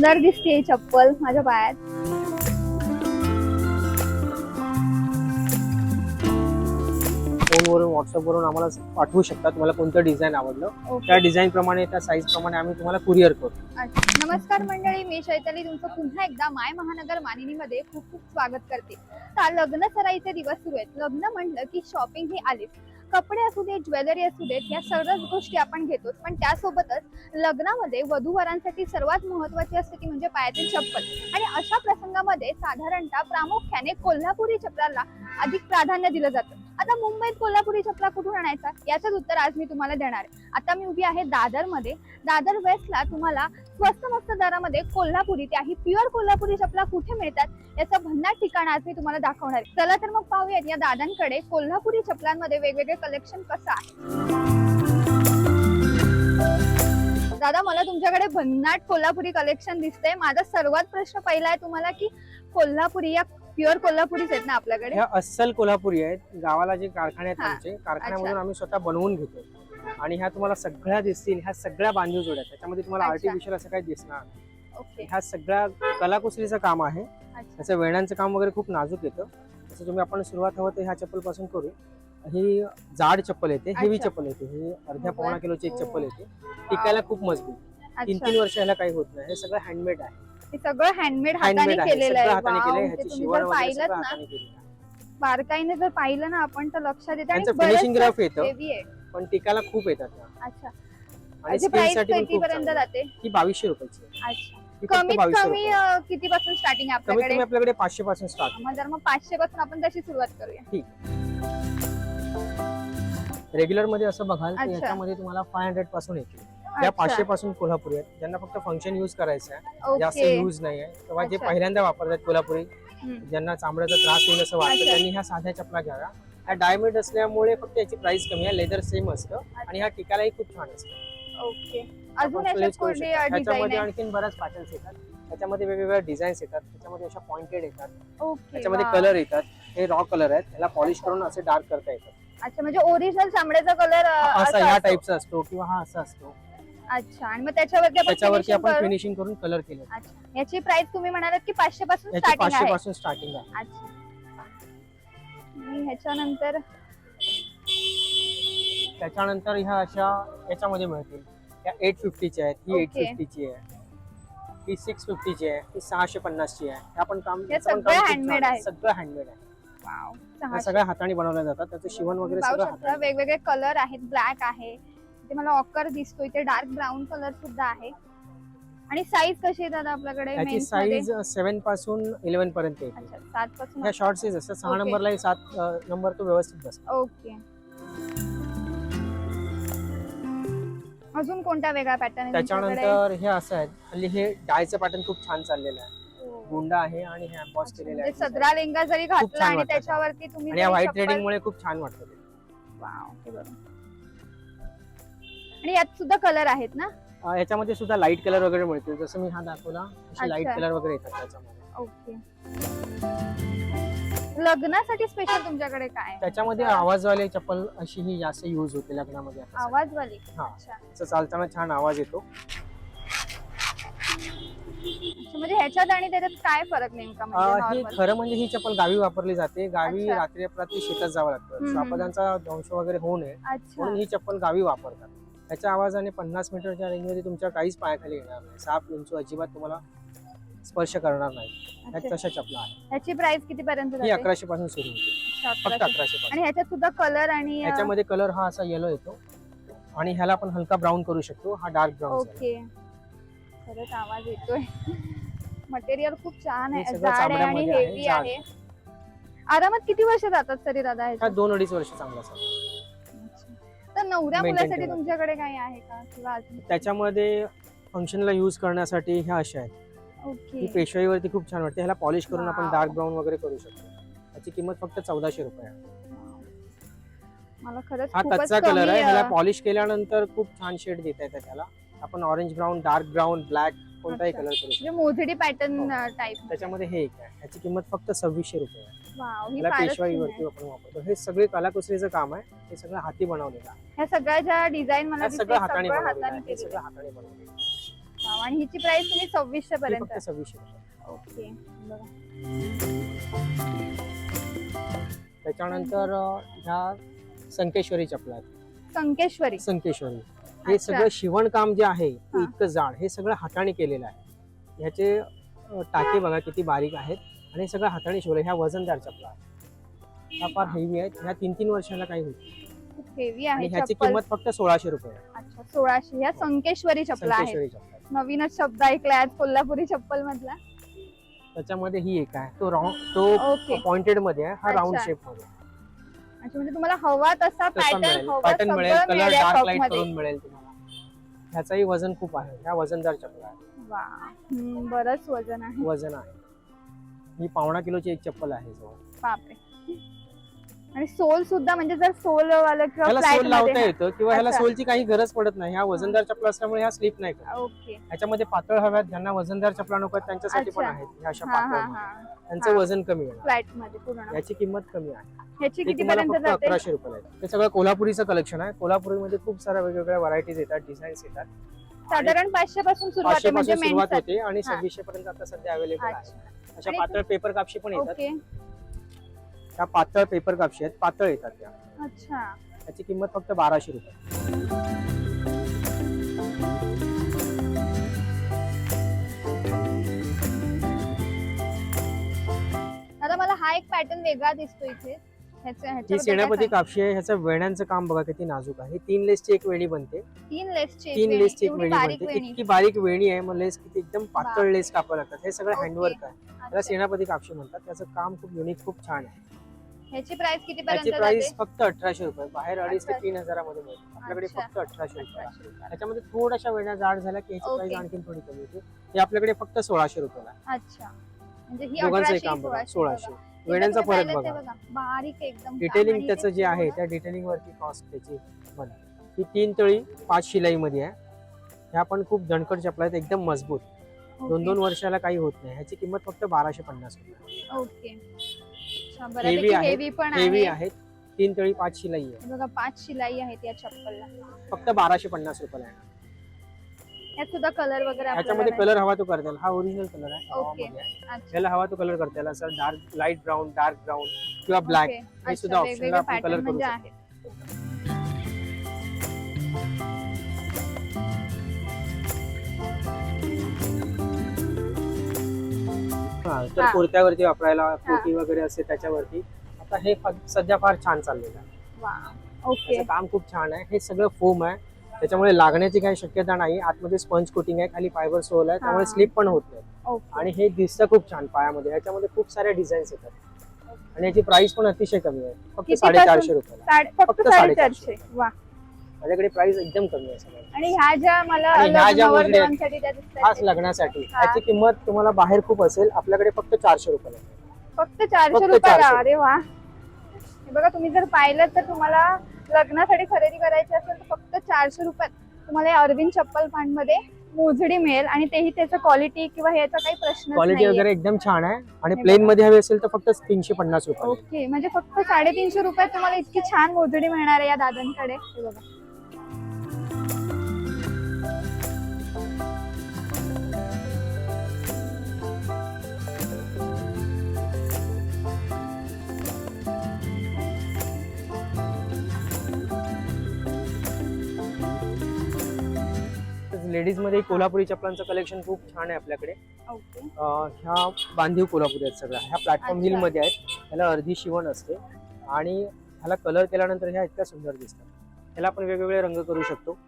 सुंदर दिसते चप्पल माझ्या पायात. फोनवरून व्हॉट्सअपवरून आम्हाला पाठवू शकता तुम्हाला कोणतं डिझाईन आवडलं. त्या डिझाईन प्रमाणे त्या साईज प्रमाणे आम्ही तुम्हाला कुरिअर करू. नमस्कार मंडळी मी चैताली. तुमचं पुन्हा एकदा माय महानगर मानिनीमध्ये खूप खूप स्वागत करते. लग्न सराईचे दिवस सुरू आहेत. लग्न म्हणलं की शॉपिंग ही आलीच. कपडे असू दे ज्वेलरी असू देत या सर्वच गोष्टी आपण घेतो पण त्यासोबतच लग्नामध्ये वधूवरांसाठी सर्वात महत्वाची असते ती म्हणजे पायातील चप्पल. आणि अशा प्रसंगामध्ये साधारणतः प्रामुख्याने कोल्हापुरी चपलाला अधिक प्राधान्य दिलं जातं. आता मुंबईत कोल्हापुरी चपला कुठून आणायचा? याचंच उत्तर आज मी तुम्हाला देणार आहे. आता मी उभी आहे दादरमध्ये दादर वेस्टला तुम्हाला स्वस्त मस्त दरामध्ये कोल्हापुरी त्याही प्युअर कोल्हापुरी चपला कुठे मिळतात याचं भन्नाट ठिकाण आज मी तुम्हाला दाखवणार आहे. चला तर मग पाहूयात या दादांकडे कोल्हापुरी चपलांमध्ये वेगवेगळे कलेक्शन कसं आहे. दादा मला तुमच्याकडे भन्नाट कोल्हापुरी कलेक्शन दिसतंय. माझा सर्वात प्रश्न पहिला आहे तुम्हाला की कोल्हापुरी या प्युअर कोल्हापुरीच आहेत ना आपल्याकडे? ह्या अस्सल कोल्हापुरी आहेत. गावाला जे कारखाने आहेत हा. आमचे कारखान्यामधून आम्ही स्वतः बनवून घेतो. आणि ह्या तुम्हाला सगळ्या दिसतील ह्या सगळ्या बांधीव जोड्या आहेत. त्याच्यामध्ये तुम्हाला अच्छा. आर्टिफिशियल असं काही दिसणार नाही. ओके. ह्या सगळ्या कलाकुसरीचं काम आहे. अच्छा. त्याचं वेण्यांचं काम वगैरे खूप नाजूक येतं. तसं तुम्ही आपण सुरुवात हवं तर ह्या चप्पलपासून करू. ही जाड चप्पल येते हेवी अच्छा. चप्पल येते. ही अर्ध्या. पावणा किलोची एक हो. चप्पल येते. टिकायला खूप मजबूत. तीन अच्छा. तीन वर्ष ह्याला काही होत नाही. हे सगळं हँडमेड आहे. हे सगळं हँडमेड हाताने आहे केलेलं सगळं आहे हाताने Wow, केलंय ते ह्याची तुम्ही शिवण जर वगैरे पाहिलं सगळं ना हाताने केलेलं आहे. बारकाईने जर पाहिलं ना आपण तर लक्षात येतं आणि त्यांचं फिनिशिंग बरंच रफ येतं heavy आहे पण टिकायला खूप येतात त्या. अच्छा आणि याची स्किन प्राइससाठी पण खूप कितीपर्यंत चांगलं. जाते ही बावीसशे रुपयाची आहे. अच्छा ही फक्त कमीत 2200 कमी रुपये. किती पासून स्टार्टिंग कमीत आपल्याकडे कमी आपल्याकडे पाचशे पासून स्टार्ट मग जर मग पाचशे पासून आपण तशी सुरुवात करूया रेग्युलरमध्ये असं बघाल तर अच्छा. याच्यामध्ये तुम्हाला फाय हंड्रेडपासून येते या पाचशे पासून कोल्हापुरी आहेत. ज्यांना फक्त फंक्शन युज करायचं आहे जास्त युज नाही आहे. किंवा जे. पहिल्यांदा वापरतात कोल्हापुरी. ज्यांना चामड्याचा त्रास होईल असं वाटतं. त्यांनी ह्या साध्या चपला घ्याव्या. ह्या डायमंड असल्यामुळे फक्त याची प्राइस कमी आहे. लेदर सेम असतं. आणि ह्या टिकालाही खूप छान असतं. ओके अजून त्याच्यामध्ये आणखीन बऱ्याच पॅटर्न्स येतात. त्याच्यामध्ये वेगवेगळ्या डिझाईन्स येतात. त्याच्यामध्ये अशा पॉइंटेड येतात. त्याच्यामध्ये. कलर येतात. हे रॉ कलर आहेत. त्याला पॉलिश करून असे डार्क करता येतात. अच्छा म्हणजे ओरिजिनल चामड्याचा कलर असा ह्या टाईपचा असतो किंवा हा असा असतो. अच्छा आणि मग त्याच्यावरती आपण त्याच्यावरती finishing आपण करू? फिनिशिंग करून कलर केले. अच्छा याची प्राइस तुम्ही म्हणालात की पाचशे पासून याची स्टार्टिंग पाचशे आहे. पासून स्टार्टिंग आहे. अच्छा. आणि ह्याच्यानंतर? त्याच्यानंतर ह्या अशा याच्यामध्ये मिळतील. या एट फिफ्टीची आहेत ही एट Okay. फिफ्टीची आहे. ही सिक्स फिफ्टीची आहे ही सहाशे पन्नासची आहे. हे आपण काम हे याचं पण सगळं काम खूप handmade छान आहे. सगळं हँडमेड आहे. वाव हे सहाशे. सगळ्या हाताने बनवल्या जातात. त्याचं शिवण वगैरे पाहू सगळं शकता हाताने. वेगवेगळे कलर आहेत. ब्लॅक आहे ते मला ऑकर दिसतो इथे डार्क ब्राऊन कलर सुद्धा आहे आणि साईज कशी आहे दादा आपल्याकडे याची? साईज सेव्हनपासून इलेव्हन पर्यंत येते सात पासून ह्या शॉर्ट साईज असतात सहा Okay. नंबरलाही सात नंबर तो व्यवस्थित बसतो ओके अजून कोणत्या वेगळ्या पॅटर्न? त्याच्यानंतर हे असं आहे हल्ली हे डायचं पॅटर्न खूप छान चाललेलं आहे हो. गुंडा आहे आणि हे एम्बॉस अच्छा, केलेले म्हणजे आहे सदरा लेंगा जरी घातला छान आणि. त्याच्यावरती तुम्ही आणि या जरी व्हाईट चप्पल- ट्रेडिंग मुळे खूप छान वाटतं ते. वाव, हे बघा. आणि यात सुद्धा कलर आहेत ना? याच्यामध्ये सुद्धा लाइट कलर वगैरे मिळतील जसं मी हा दाखवला लाइट कलर वगैरे येतात त्याच्यामध्ये. ओके. लग्नासाठी स्पेशल तुमच्याकडे काय? त्याच्यामध्ये आवाजवाले चप्पल अशी ही जास्त युज होते लग्नामध्ये. आवाजवाली? हा. असं चालताना छान आवाज येतो. म्हणजे ह्याच्यात आणि त्याच्यात काय फरक नेमका म्हणजे ही? खरं म्हणजे ही चप्पल गावी वापरली जाते. गावी. रात्री अपरात्री शेतात जावं लागतं. श्वापदांचा दंश वगैरे होऊ नये. म्हणून ही चप्पल गावी वापरतात. त्याच्या आवाजाने पन्नास मीटरच्या रेंजमध्ये तुमच्या काहीच पायाखाली येणार नाही. साप विंचू अजिबात तुम्हाला स्पर्श करणार नाही. ह्या अच्छा. तशा चपला आहेत. ह्याची प्राइस किती पर्यंत ही अकराशे पासून सुरू होते. फक्त अकराशे. अकराशे पासून. आणि ह्याच्यात सुद्धा कलर आणि ह्याच्यामध्ये कलर हा असा येलो येतो. आणि ह्याला आपण हलका ब्राऊन करू शकतो. हा डार्क ब्राऊन ओके खरंच आवाज येतोय. मटेरियल खूप छान हे आहे. सगळं जाड आहे आणि चामड्यामध्ये आहे, हेवी जाड. आहे. आरामात किती वर्ष जातात तरी दादा हा? दोन अडीच वर्ष चांगला असेल तर नवऱ्या Maintain मुलासाठी. तुमच्याकडे काही आहे का? किंवा अजून? त्याच्यामध्ये फंक्शनला यूज करण्यासाठी ह्या अशा आहेत. ही ओके पेशवाईवरती खूप छान वाटते. ह्याला पॉलिश करून आपण Wow. डार्क ब्राऊन वगैरे करू शकतो. त्याची किंमत फक्त चौदाशे रुपये आहे. मला खरंच हा खूपच कच्चा कलर कमी, आहे. ह्याला अं, पॉलिश केल्यानंतर खूप छान शेड देता येतात त्याला. आपण orange brown dark brown black कोणताही. कलर करू शकतो. म्हणजे मोजडी पॅटर्न. टाइप त्याच्यामध्ये हे एक आहे. ह्याची किंमत फक्त सव्वीसशे रुपये आहे. वाव ही ह्याला फारच पेशवाईवरती. आपण वापरतो. हे सगळे कलाकुसरीचं काम आहे. हे सगळं हाती बनवलेलं आहे. ह्या सगळ्या ज्या डिझाईन मला हे दिसते, सगळं हाताने सगळं बनवलेलं हाताने आहे. हे केलेलं सगळं हाताने बनवलेलं आहे. वाव, आणि हिची प्राइस तुम्ही सव्वीसशे ही पर्यंत. फक्त सव्वीसशे रुपये ओके बघा. त्याच्यानंतर अं, ह्या संकेश्वरी चपला आहेत. संकेश्वरी. संकेश्वरी. हे. सगळं शिवणकाम जे आहे ते. इतकं जाड हे सगळं हाताने केलेलं आहे. ह्याचे टाके बघा किती बारीक आहेत आणि हे सगळं हाताने शिवलं ह्या वजनदार चपला आहेत ह्या फार हेवी आहेत. ह्या तीन तीन वर्षाला काही होत हेवी आहे ह्याची किंमत फक्त सोळाशे रुपये आहे. अच्छा सोळाशे. ह्या संकेश्वरी चपला आहे. नवीनच शब्द ऐकलाय आज कोल्हापुरी चप्पल मधला त्याच्यामध्ये ही एक आहे. तो राऊंड तो पॉइंटेडमध्ये आहे. हा राऊंड. शेपमध्ये अच्छा म्हणजे तुम्हाला हवा तसा तसा पॅटर्न मिळेल. हवा पॅटर्न मिळेल सगळं कलर मिळेल या डार्क लाइट करून मिळेल तुम्हाला. ह्याचाही वजन खूप आहे. ह्या वजनदार चपला आहे. वा. हम्म, बरंच वजन आहे. वजन आहे. ही पावणा किलोची एक चप्पल आहे जवळ. बापरे. आणि सोल सुद्धा म्हणजे जर सोल वाला किंवा ह्याला सोल लावता येतं किंवा ह्याला अच्छा. सोलची काही गरज पडत नाही. ह्या वजनदार चपला असल्यामुळे ह्या स्लिप नाही करत. ओके. ह्याच्यामध्ये पातळ हव्यात ज्यांना वजनदार चपला नको आहेत त्यांच्यासाठी पण अच्छा. आहेत. ह्या अशा हा हा पातळ हा. त्यांचं हा. वजन कमी आहे फ्लॅटमध्ये पूर्ण. याची किंमत कमी आहे. ह्याची ते किती तुम्हाला पर्यंत फक्त जाते? अकराशे रुपये आहे ते सगळं कोल्हापुरीचं कलेक्शन आहे. कोल्हापुरीमध्ये खूप साऱ्या वेगवेगळ्या व्हरायटीज येतात डिझाईन्स येतात. साधारण पाचशे पासून सुरुवात आहे पाचशे म्हणजे पासून सुरुवात होते आणि हा. सव्वीसशे पर्यंत आता सध्या अवेलेबल आहे. अच्छा अशा आणि पातळ पेपर कापशी पण येतात. ओके. त्या पातळ पेपर कापशी आहेत पातळ येतात त्या. अच्छा. त्याची किंमत फक्त बाराशे रुपये. आता मला हा एक पॅटर्न वेगळा दिसतो इथे. ह्याचं- ही ह्याच्याबद्दल सेनापती कापशी आहे ह्याचं वेण्यांचं काम बघा किती नाजूक आहे. ही तीन लेसची एक वेणी बनते. तीन लेसची तीन लेसची एक वेणी बारीक बनते. वेणी. इतकी बारीक वेणी आहे मग लेस किती एकदम पातळ. लेस कापावं लागतात. हे सगळं ओके. हँडवर्क आहे. त्याला अच्छा. सेनापती कापशी म्हणतात. त्याचं काम खूप युनिक खूप छान आहे. ह्याची प्राइस किती त्याची पर्यंत प्राइस जाते? फक्त अठराशे रुपये. बाहेर अडीच ते. तीन हजारामध्ये मिळते. आपल्याकडे अच्छा. फक्त अठराशे रुपये रुपये. त्याच्यामध्ये थोड्याशा वेण्या जाड झाल्या की ह्याची प्राइस ओके. आणखी थोडी कमी होते. हे आपल्याकडे फक्त सोळाशे रुपयाला आहे. अच्छा. म्हणजे ही दोघांचंही अठराशे काम बघा. सोळाशे सोळाशे. बघा. वेण्यांचा तुम्ही फरक पाहिलं ते बघा. बारीक एकदम डिटेलिंग त्याचं जे आहे त्या डिटेलिंग वरती कॉस्ट त्याची बनते ही तीन तळी पाच शिलाई मध्ये आहे. ह्या पण खूप दणकट चपला आहेत एकदम मजबूत. दोन. दोन वर्षाला काही होत नाही. ह्याची किंमत फक्त बाराशे पन्नास रुपये ओके. अच्छा, बऱ्यापैकी आहेत, हेवी पण हेवी आहे. आहेत. तीन तळी पाच शिलाई आहे बघा पाच शिलाई आहेत या चप्पलला. फक्त बाराशे पन्नास रुपयाला आहे यात सुद्धा कलर वगैरे ह्याच्यामध्ये आपल्याला कलर हवा तो करता येईल हा ओरिजिनल कलर आहे. ओके. आहे. अच्छा, याला हवा तो कलर करता येईल असं dark light brown dark brown किंवा ब्लॅक ओके. हे अच्छा, सुद्धा वेगवेगळे आपण color करू म्हणजे शकतो. आहेत. हा, तर हा. कुर्त्यावरती वापरायला कोटी वगैरे असते त्याच्यावरती. आता हे फ- सध्या फार छान चाललेलं आहे. वा ओके. त्याचं काम खूप छान आहे. हे सगळं फोम आहे. त्याच्यामुळे लागण्याची काही शक्यता नाही. आतमध्ये स्पंज कोटिंग आहे. खाली फायबर सोल आहे. त्यामुळे हा. स्लिप पण होत नाही. ओके. आणि हे दिसतं खूप छान पायामध्ये. ह्याच्यामध्ये खूप साऱ्या डिझाईन्स येतात. आणि याची प्राइस पण अतिशय कमी आहे. फक्त किती साडेचारशे? रुपयाला. साडे- फक्त फक्त साडेचारशे. साडेचारशे. वा. माझ्याकडे प्राइस एकदम कमी आहे सगळ्या आणि ह्या ज्या मला आणि ह्या ज्या लग्न मोजल्या आहेत, नवरदेवांसाठी त्या दिसतायत खास ते. लग्नासाठी हा. याची किंमत तुम्हाला बाहेर खूप असेल आपल्याकडे फक्त चारशे रुपयाला आहे. फक्त चारशे फक्त रुपयाला? 400. अरे वा. हे बघा तुम्ही जर पाहिलं तर तुम्हाला लग्नासाठी खरेदी करायची असेल तर फक्त चारशे रुपयात तुम्हाला या अरविंद चप्पल पांडमध्ये मोजडी मिळेल आणि तेही त्याचं क्वालिटी किंवा ह्याचा काही प्रश्न क्वालिटी वगैरे एकदम छान आहे. आणि हे प्लेन बघा. मध्ये हवी असेल तर फक्त तीनशे पन्नास रुपये. ओके म्हणजे फक्त साडेतीनशे रुपयात तुम्हाला इतकी छान मोजडी मिळणार आहे या दादांकडे. हे बघा. लेडीजमध्ये कोल्हापुरी चपलांचं कलेक्शन खूप छान आहे आपल्याकडे. ओके. अं, ह्या बांधीव कोल्हापुरी आहेत सगळ्या. ह्या प्लॅटफॉर्म अच्छा. हिलमध्ये आहेत. ह्याला अर्धी शिवण असते. आणि ह्याला कलर केल्यानंतर ह्या इतक्या सुंदर दिसतात. ह्याला आपण वेगवेगळे रंग करू शकतो.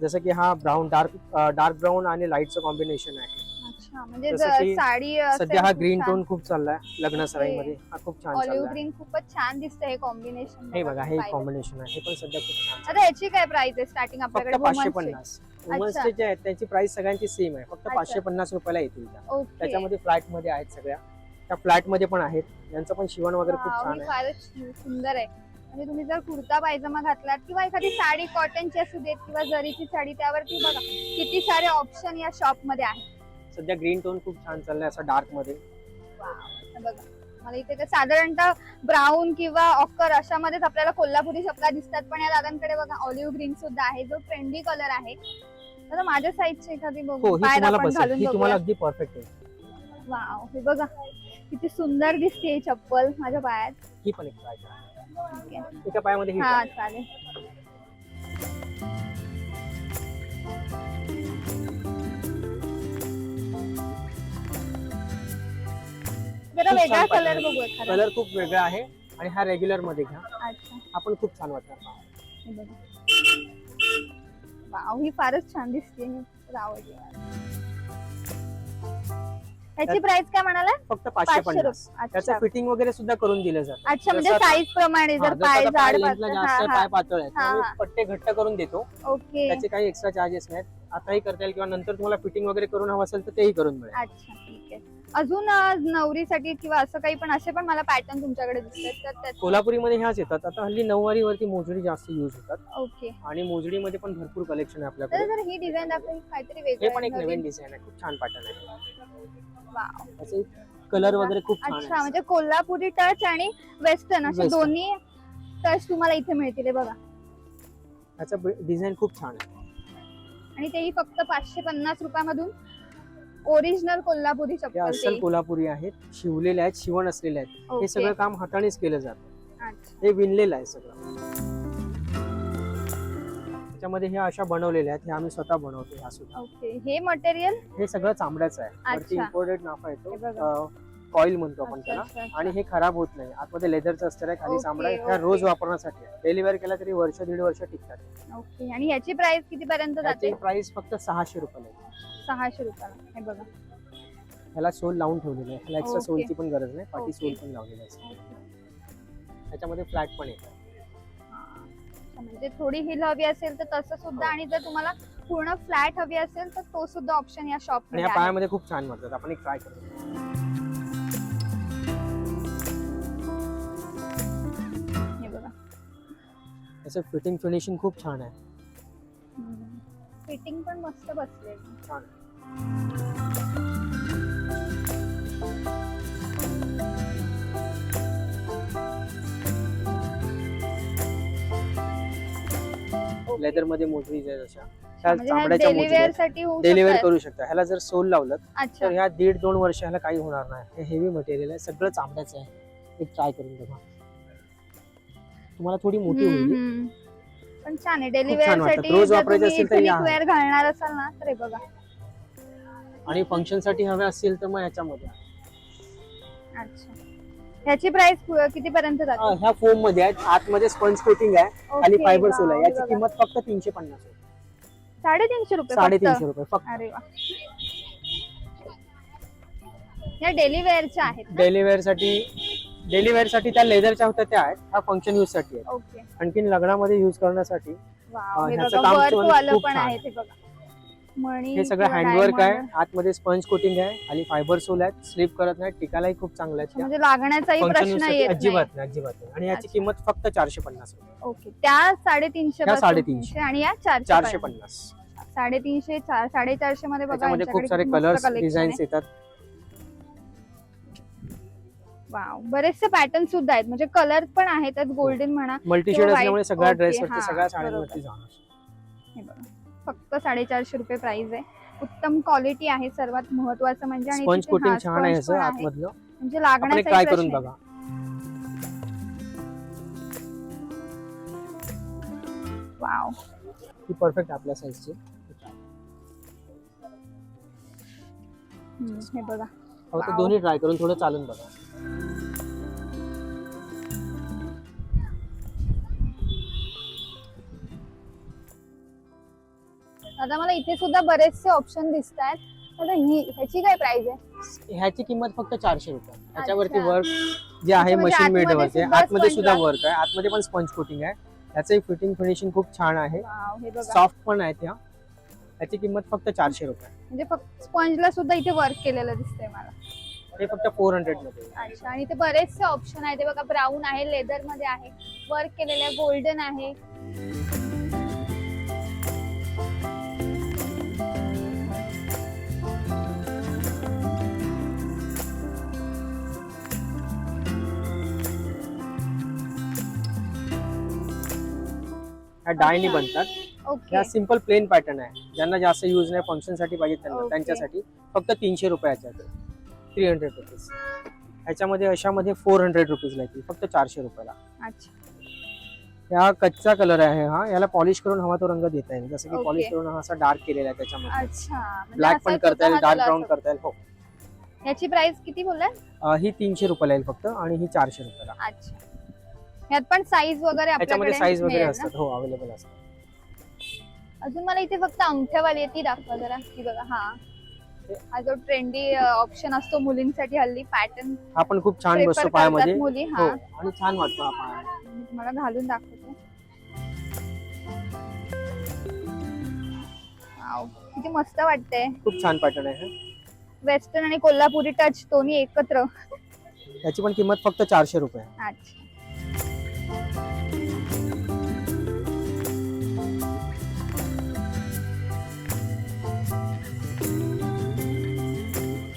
जसं की हा ब्राऊन डार्क डार्क ब्राऊन आणि लाईटचं कॉम्बिनेशन आहे. अच्छा म्हणजे जसं जर की साडी असेल सध्या हा खूप ग्रीन छान. टोन खूप चाललाय लग्न सराईमध्ये. हा खूप छान ऑलिव्ह चाललाय. ग्रीन खूपच छान दिसतं हे कॉम्बिनेशन हे बघा हे कॉम्बिनेशन आहे. हे पण सध्या खूप छान. आता ह्याची काय प्राइस आहे स्टार्टिंग आपल्याकडे फक्त पाचशे women's ची? पन्नास. वुमन्सचे जे आहेत त्यांची प्राइस सगळ्यांची सेम आहे. फक्त. पाचशे पन्नास रुपयाला येतील त्या. त्याच्यामध्ये फ्लॅटमध्ये आहेत सगळ्या. त्या फ्लॅटमध्ये पण आहेत. यांचं पण शिवण वगैरे खूप छान आहे. सुंदर आहे. म्हणजे तुम्ही जर कुर्ता पायजमा घातलात किंवा एखादी साडी कॉटनची असू देत किंवा जरीची साडी त्यावरती बघा किती सारे ऑप्शन या शॉपमध्ये आहेत. सध्या ग्रीन टोन खूप छान चाललंय असं डार्कमध्ये. बघा. मला इथे तर साधारणतः ब्राऊन किंवा ऑकर अशामध्येच आपल्याला कोल्हापुरी चपला दिसतात पण या दादांकडे बघा ऑलिव्ह ग्रीन सुद्धा आहे. जो ट्रेंडी कलर आहे आता माझ्या साईजची एखादी बघू. ही पायात तुम्हाला आपण बसेल घालून ही तुम्हाला बघूया. अगदी परफेक्ट आहे. वाव हे बघा. किती सुंदर दिसते ही चप्पल माझ्या पायात. ही पण एक ट्राय करा ठीक आहे. एका पायामध्ये ही हा चालेल. जरा खूप वेगळा छान कलर pattern बघू आहे. एखादा. कलर खूप वेगळा आहे आणि हा रेग्युलरमध्ये घ्या. अच्छा. हा पण खूप छान वाटणार. पहा. हे बघा. वाव ही फारच छान दिसते आवडली. ह्याची प्राइस काय म्हणाला? फक्त पाचशे पाचशे पन्नास. रुपये. त्याचं फिटिंग वगैरे सुद्धा करून दिलं जातं. अच्छा म्हणजे जसं आता- साईज प्रमाणे हा, जर जसं पाय आता पाय जाड length ला पातळ जास्त आहे, पाय. पातळ हा, हा. मी पट्टे घट्ट करून देतो. ओके. त्याचे काही एक्स्ट्रा चार्जेस नाहीत. आताही करता येईल किंवा नंतर तुम्हाला फिटिंग वगैरे करून हवं असेल तर तेही करून मिळेल. अच्छा ठीक आहे. अजून नवरीसाठी किंवा असं काही पण असे पण मला पॅटर्न तुमच्याकडे दिसतात तर त्यात कोल्हापुरीमध्ये ह्याच येतात. आता हल्ली नऊवारी वरती मोजडी जास्त युज होतात. ओके. आणि मोजडीमध्ये पण भरपूर कलेक्शन आहे तर आपल्याकडे जर ही डिझाईन दाखवली काहीतरी हे वेगळं पण एक नवीन. डिझाईन आहे. खूप छान पॅटर्न आहे. वाव. त्याचे कलर वगैरे खूप छान अच्छा आहे म्हणजे कोल्हापुरी टच आणि वेस्टर्न असे Western. दोन्ही टच तुम्हाला इथे मिळतील हे बघा. त्याचं डिझाईन खूप छान आहे. आणि तेही फक्त पाचशे पन्नास रुपयामधून ओरिजिनल कोल्हापुरी चप्पल अस्सल. कोल्हापुरी आहेत शिवलेले आहेत शिवण असलेले आहेत. हे ओके. सगळं काम हातानेच केलं जातं. अच्छा. हे विणलेलं आहे सगळं. त्याच्यामध्ये हे अशा बनवलेल्या आहेत हे आम्ही स्वतः बनवतो ह्या सुद्धा. ओके. हे मटेरियल हे सगळं चांबड्याचं आहे. वरती अच्छा. इम्पोर्टेड नाफा हे येतो. कॉईल म्हणतो आपण त्याला. आणि हे खराब होत नाही. आतमध्ये लेदरचं असतं खाली ओके, चांबडा आहे. ओके. ह्या रोज वापरण्यासाठी डेली वेअर केला तरी वर्ष दीड वर्ष टिकतात. ओके. आणि ह्याची प्राइस किती पर्यंत त्याची जाते? प्राइस फक्त सहाशे रुपये आहे सहाशे रुपयाला. हे बघा. ह्याला सोल लावून ठेवलेलं आहे. ह्याला एक्स्ट्रा. सोलची पण गरज नाही. पाठी. सोल पण लावलेली असते त्याच्यामध्ये फ्लॅट पण येतं अच्छा, म्हणजे थोडी हिल हवी असेल तर तसं सुद्धा हो. आणि जर तुम्हाला पूर्ण फ्लॅट हवी असेल तर तो सुद्धा ऑप्शन या शॉप आणि मध्ये आहे. पायामध्ये खूप छान वाटतात. आपण एक ट्राय करू हे बघा. त्याचं फिटिंग फिनिशिंग खूप छान आहे. फिटिंग पण मस्त बसले. लेदरमध्ये मोजरी आहेत अशा. म्हणजे ह्या चामड्याच्या डेली मोजरी वेअरसाठी होऊ डेली वेअर शकतात. करू शकता. ह्याला जर सोल लावलं अच्छा. तर ह्या दीड दोन वर्ष ह्याला काही होणार नाही. हे हेवी मटेरियल आहे. सगळं चामड्याचं आहे. एक ट्राय करून बघा. तुम्हाला थोडी मोठी हम्म, होईल. हम्म. पण छान आहे डेली खूप छान वेअर वाटतात. साठी रोज जर वापरायचे तुम्ही असेल तर या. वेअर घालणार असाल ना तर हे बघा आणि फंक्शनसाठी हवे असतील तर मग ह्याच्यामध्ये अच्छा ह्याची प्राइस किती पर्यंत हा, जाते ह्या फोममध्ये आहेत आतमध्ये स्पंज कोटिंग आहे खाली ओके, फायबर सोल आहे याची बघा. किंमत फक्त तीनशे पन्नास आहे साडेतीनशे रुपये फक्त. साडेतीनशे रुपये फक्त अरे वा या डेली वेअरच्या आहेत? डेली वेअरसाठी डेली वेअरसाठी त्या लेदरच्या होत्या त्या आहेत. ह्या फंक्शन यूजसाठी आहेत ओके. आणखीन लग्नामध्ये युज करण्यासाठी वाव. हा, ह्याचं बघा काम वर्क पण वालं खूप पण छान आहे ते बघा. मणी सगळं किंवा हँडवर्क आहे. diamond. आतमध्ये स्पंज कोटिंग आहे. खाली फायबर सोल आहेत. स्लिप करत नाही टिकायलाही खूप चांगल्या आहेत त्या. म्हणजे लागण्याचाही फंक्शन प्रश्न यूजसाठी येत नाही अजिबात नाही. अजिबात नाही. आणि याची अच्छा. किंमत फक्त चारशे पन्नास रुपये. ओके. त्या साडेतीनशे त्या पासून साडेतीनशे. तीनशे आणि या चारशे. पन्नास. साडेतीनशे चार साडेचारशे मध्ये बघा त्याच्यामध्ये खूप यांच्याकडे सारे मस्त कलर्स collection डिझाईन्स आहे. येतात. वाव. बरेचसे पॅटर्न सुद्धा आहेत. म्हणजे कलर पण आहेत त्यात गोल्डन म्हणा मल्टी शेड. असल्यामुळे सगळ्या ओके, ड्रेसवरती हा, सगळ्या. साड्यांवरती जाणार. हे बघा. फक्त साडेचारशे रुपये प्राइस आहे. उत्तम क्वालिटी आहे सर्वात महत्वाचं म्हणजे आणि स्पंज कोटिंग हा, छान आहे पण आहे. आतमधलं. म्हणजे आपण एक लागण्याचा ट्राय करून बघा. वाव. ही परफेक्ट आपल्या साईजची हम्म, हे बघा. दोन्ही ट्राय करून थोडं चालून बघा. आता मला इथे सुद्धा बरेचसे ऑप्शन दिसत आहेत. आता ही ह्याची काय प्राइस आहे? ह्याची किंमत फक्त चारशे रुपये. त्याच्यावरती अच्छा. वर्क जे आहे म्हणजे मशीन मेड आतमध्ये वरती. सुद्धा आतमध्ये sponge सुद्धा आहे. वर्क आहे. आतमध्ये पण स्पंज कोटिंग आहे. त्याचंही फिटिंग फिनिशिंग खूप छान आहे. वाव, हे बघा. सॉफ्ट पण आहे त्या त्याची किंमत फक्त चारशे रुपये. म्हणजे फक्त स्पंजला सुद्धा इथे वर्क केलेलं दिसतंय मला. हे फक्त फोर हंड्रेडमध्ये. अच्छा आणि इथे बरेचसे ऑप्शन आहेत. ते बघा ब्राऊन आहे लेदरमध्ये आहे. वर्क केलेलं गोल्डन आहे. ह्या डायनी बनतात. ओके ह्या सिंपल प्लेन पॅटर्न आहे. ज्यांना जास्त यूज नाही फंक्शनसाठी पाहिजे त्यांना Okay. त्यांच्यासाठी फक्त तीनशे रुपयाच्या थ्री हंड्रेड रुपीज ह्याच्यामध्ये अशामध्ये फोर हंड्रेड रुपीज लागतील फक्त चारशे रुपयाला. अच्छा. हा कच्चा कलर आहे हा याला पॉलिश करून हवा तो रंग देता येईल. जसं की Okay. पॉलिश करून हा असा डार्क केलेला आहे त्याच्यामध्ये. अच्छा म्हणजे ब्लॅक असा पण करता येईल डार्क ब्राऊन करता येईल हो. याची प्राइस किती बोललाय अं, ही तीनशे रुपयाला येईल फक्त आणि ही चारशे रुपयाला. अच्छा. ह्यात पण साईज वगैरे आपल्याकडे साईज वगैरे मिळेल ना? असतात हो अवेलेबल असतात. अजून मला इथे फक्त अंगठ्यावाली आहे ती दाखवा जरा ही बघा हा. हा जो ट्रेंडी ऑप्शन असतो मुलींसाठी हल्ली पॅटर्न हा पण खूप छान बसतो पायामध्ये. मुली हो हा. आणि छान वाटतो हा पाया. मी तुम्हाला घालून दाखवते. किती मस्त वाटतंय. खूप छान पॅटर्न आहे हा. वेस्टर्न आणि कोल्हापुरी टच दोन्ही एकत्र. याची पण किंमत फक्त चारशे रुपये. अच्छा.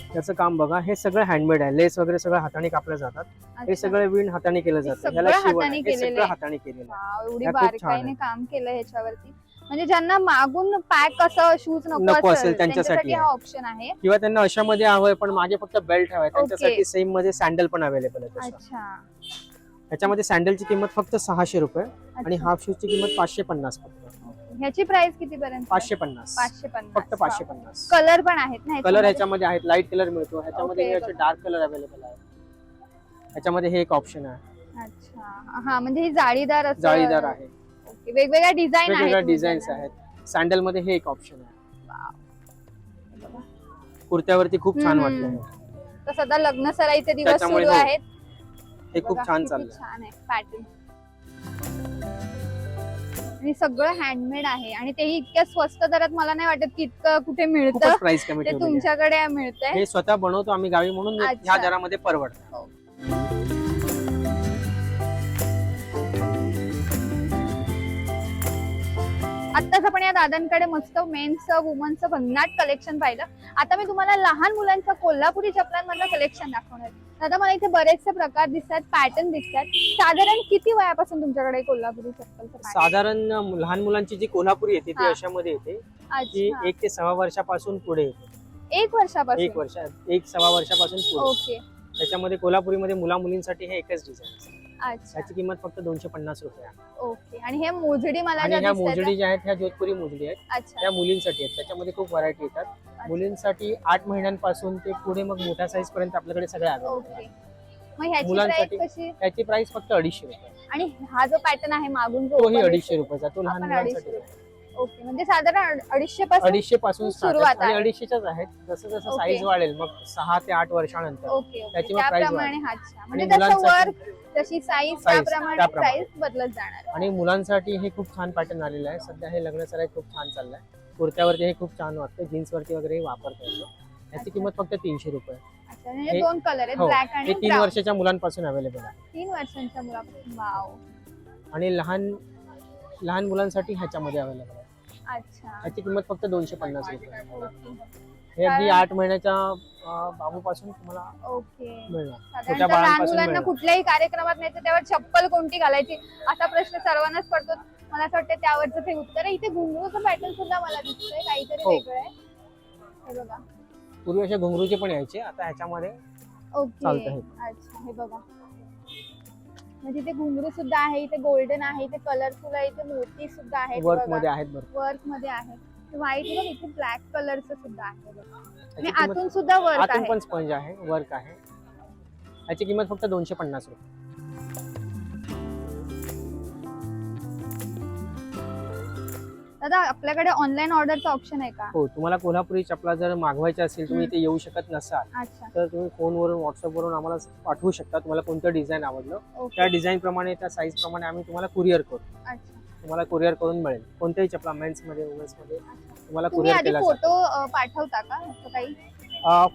याचं काम बघा हे सगळं हँडमेड आहे लेस वगैरे सगळं हाताने कापल्या जातात हे. सगळे विण हाताने केलं जातं ह्याला शिवण हाताने. हे केलेलं सगळं आहे. हाताने केलेलं एवढी बारकाईने. काम केलं ह्याच्यावरती म्हणजे ज्यांना मागून पॅक असं शूज नको असेल त्यांच्यासाठी हा. ऑप्शन आहे किंवा त्यांना अशामध्ये हवंय पण मागे फक्त बेल्ट हवाय त्यांच्यासाठी. सेममध्ये सँडल पण अवेलेबल आहे. अच्छा त्याच्यामध्ये सँडलची किंमत फक्त सहाशे रुपये आणि. हाफ शूजची किंमत पाचशे पन्नास फक्त ह्याची प्राइस किती पर्यंत पाचशे पन्नास पाचशे पन्नास फक्त पाचशे पन्नास कलर पण आहेत ना कलर ह्याच्यामध्ये? आहेत लाइट कलर मिळतो ह्याच्यामध्ये हे. डार्क कलर अवेलेबल आहे ह्याच्यामध्ये हे एक ऑप्शन आहे अच्छा हा म्हणजे ही जाळीदार जाळीदार आहे ओके. वेगवेगळ्या डिझाईन आहेत वेगवेगळ्या डिझाईन्स. आहेत सँडलमध्ये हे एक ऑप्शन आहे. कुर्त्यावरती खूप छान. वाटलं. तर सध्या लग्न सराईचे दिवस सुरू हो. आहेत हे खूप छान किती चाललंय छान आहे पॅटर्न आणि सगळं हँडमेड आहे आणि तेही इतक्या स्वस्त दरात मला नाही वाटत की इतकं कुठे मिळतं प्राइस कमी ते ठेवलेली आहे. तुमच्याकडे मिळतंय हे स्वतः बनवतो आम्ही गावी म्हणून अच्छा. ह्या दरामध्ये परवडतं आत्ताच आपण या दादांकडे मस्त मेन्सचं वुमनचं भन्नाट कलेक्शन पाहिलं. आता मी तुम्हाला लहान मुलांचं कोल्हापुरी चपलांमधलं कलेक्शन दाखवणार. दादा मला इथे बरेचसे प्रकार दिसतात पॅटर्न दिसतात. साधारण किती वयापासून तुमच्याकडे कोल्हापुरी pattern? साधारण लहान मुलांची जी कोल्हापुरी येते ती हा. अशामध्ये येते. ती अच्छा. एक ते सहा वर्षापासून पुढे येते. एक वर्षापासून? एक वर्ष एक सव्वा वर्षापासून पुढे. ओके. त्याच्यामध्ये कोल्हापुरीमध्ये मुला मुलींसाठी हे एकच डिझाईन अच्छा. त्याची किंमत फक्त दोनशे पन्नास रुपये आहे. ओके. आणि हे मोजडी मला आणि ज्या ह्या दिसतायत मोजडी ज्या आहेत ह्या जोधपुरी मोजडी आहेत. त्या- अच्छा. त्या मुलींसाठी आहेत. त्याच्यामध्ये खूप व्हरायटी येतात. मुलींसाठी आठ महिन्यांपासून ते पुढे मग मोठ्या साईज पर्यंत आपल्याकडे सगळे available ओके. मग ह्याची मुलांसाठी- कशी? त्याची प्राइस फक्त अडीचशे रुपये. आणि हा जो पॅटर्न आहे मागून जो तोही open अडीचशे रुपयाचा तो लहान आपण मुलांसाठी अडीचशे ओके म्हणजे साधारण अडीचशे पासून अडीचशे पासून start सुरुवात आणि आहे. अडीचशेच्याच आहेत. जसं जसं ओके. साईज वाढेल मग सहा ते आठ वर्षानंतर. Okay okay. त्याची मग price त्याप्रमाणे म्हणजे आणि जसं मुलांसाठी- जशी साईज Size, त्याप्रमाणे त्याप्रमाणे. बदलत जाणार आणि मुलांसाठी हे खूप छान पॅटर्न आलेलं आहे. सध्या हे लग्न सराई खूप छान चाललंय. कुर्त्यावरती हे खूप छान वाटतं. जीन्स वरती वगैरे वापरता येतो. याची. किंमत फक्त तीनशे रुपये. अच्छा म्हणजे हे- दोन कलर आहेत हो, ब्लॅक हे आणि तीन brown. वर्षाच्या मुलांपासून अवेलेबल आहे. तीन वर्षांच्या मुलापासून वाव आणि लहान लहान मुलांसाठी ह्याच्यामध्ये अवेलेबल आहे. अच्छा. किंमत फक्त दोनशे पन्नास रुपये. हे अगदी आठ महिन्याच्या बाबू पासून तुम्हाला ओके. मिळणार. साधारणतः छोट्या लहान बाळांपासून मुलांना मिळणार. कुठल्याही कार्यक्रमात नाही तर त्यावर चप्पल कोणती घालायची? असा प्रश्न सर्वांनाच पडतो. मला असं वाटतं त्यावरचं ते उत्तर आहे. इथे घुंगरूचं पॅटर्न सुद्धा मला दिसतंय. काहीतरी हो. वेगळं आहे. हे बघा. पूर्वी असे घुंगरूचे पण यायचे. आता ह्याच्यामध्ये ओके. चालतं हे. अच्छा हे बघा. म्हणजे इथे घुंगरू सुद्धा आहे इथे गोल्डन आहे इथे कलरफुल आहे इथे मोती सुद्धा आहेत वर्कमध्ये आहेत बरं वर्कमध्ये आहे. व्हाईट बघ इथे ब्लॅक कलरचं सुद्धा आहे बघा. आणि आतून सुद्धा वर्क आतून आहे. पण स्पंज आहे वर्क आहे. ह्याची किंमत फक्त दोनशे पन्नास रुपये. दादा आपल्याकडे ऑनलाईन ऑर्डरचा ऑप्शन आहे का? हो तुम्हाला कोल्हापुरी चपला जर मागवायच्या असेल तुम्ही. इथे येऊ शकत नसाल अच्छा. तर तुम्ही फोनवरून व्हॉट्सअपवरून आम्हाला पाठवू शकता. तुम्हाला कोणतं डिझाईन आवडलं त्या ओके डिझाईन प्रमाणे त्या साईज प्रमाणे आम्ही तुम्हाला कुरिअर करू. अच्छा. तुम्हाला कुरिअर करून मिळेल. कोणत्याही चपला मेन्समध्ये वुमेन्समध्ये तुम्हाला तुम्ही कुरिअर आधी केला फोटो अ, पाठवता का? असं काही?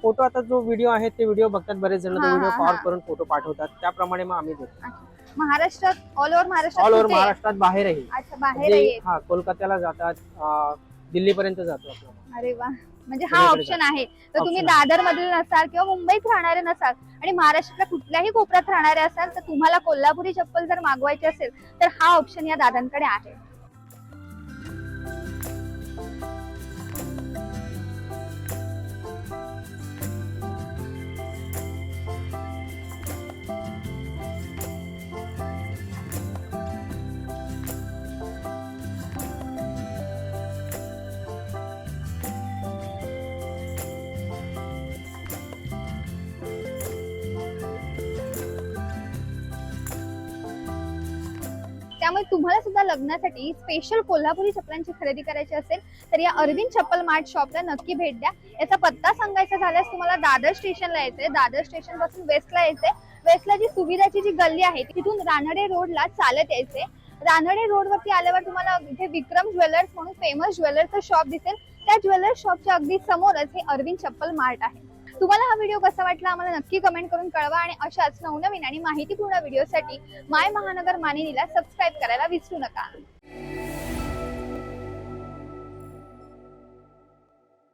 फोटो आता जो व्हिडिओ आहे ते व्हिडिओ बघतात बरेच जण. हा, व्हिडिओ हा, कॉल. करून फोटो पाठवतात. त्याप्रमाणे मग आम्ही देतो. महाराष्ट्रात ऑल ओव्हर महाराष्ट्रात ऑल ओव्हर कुठे? महाराष्ट्रात बाहेरही. अच्छा बाहेर म्हणजे आहे हा कोलकात्याला जातात अं, दिल्लीपर्यंत जातो आपला अरे वा. म्हणजे हा सगळीकडे ऑप्शन आहे. तर तुम्ही Option आहे. दादर मधील नसाल किंवा मुंबईत राहणारे नसाल आणि महाराष्ट्रातल्या कुठल्याही कोपऱ्यात राहणारे असाल तर तुम्हाला कोल्हापुरी चप्पल जर मागवायची असेल तर हा ऑप्शन या दादांकडे आहे. त्यामुळे तुम्हाला सुद्धा लग्नासाठी स्पेशल कोल्हापुरी चपलांची खरेदी करायची असेल तर या अरविंद चप्पल मार्ट शॉपला नक्की भेट द्या. याचा पत्ता सांगायचा झाल्यास तुम्हाला दादर स्टेशनला यायचंय. दादर स्टेशनपासून वेस्टला यायचंय. वेस्टला जी सुविधाची जी गल्ली आहे तिथून रानडे रोडला चालत यायचे रानडे रोड वरती आल्यावर तुम्हाला इथे विक्रम ज्वेलर्स म्हणून फेमस ज्वेलर्सचं शॉप दिसेल. त्या ज्वेलर्स शॉपच्या अगदी समोरच हे अरविंद चप्पल मार्ट आहे. तुम्हाला हा व्हिडिओ कसा वाटला आम्हाला नक्की कमेंट करून कळवा आणि अशाच नवनवीन आणि माहितीपूर्ण व्हिडिओसाठी माय महानगर मानिनीला सबस्क्राईब करायला विसरू नका.